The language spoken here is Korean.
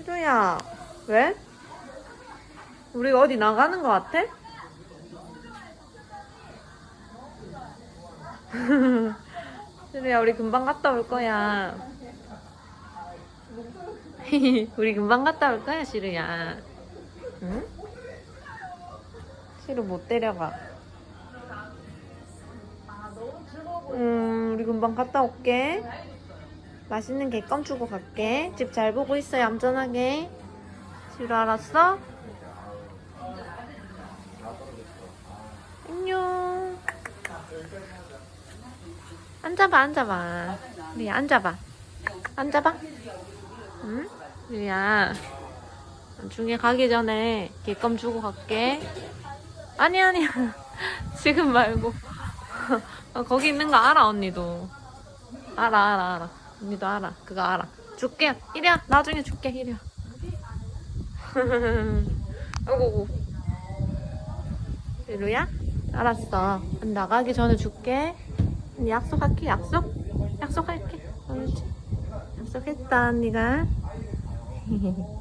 희도야, 왜? 우리가 어디 나가는 거 같아? 희도야, 우리 금방 갔다 올 거야. 우리 금방 갔다 올 거야, 시루야. 응? 시루 못 데려가. 음, 우리 금방 갔다 올게. 맛있는 개껌 주고 갈게. 집 잘 보고 있어요, 얌전하게. 시루 알았어? 안녕. 앉아봐, 앉아봐. 우리 앉아봐. 앉아봐. 응? 유야. 나중에 가기 전에 개껌 주고 갈게. 아니, 아니야. 지금 말고. 어, 거기 있는 거 알아, 언니도. 알아, 알아, 알아. 언니도 알아. 그거 알아. 줄게. 이리야. 나중에 줄게, 이리야. 아이고. 이루야? 알았어. 나가기 전에 줄게. 언니 약속할게, 약속? 약속할게. 알았지? 약속했다, 언니가.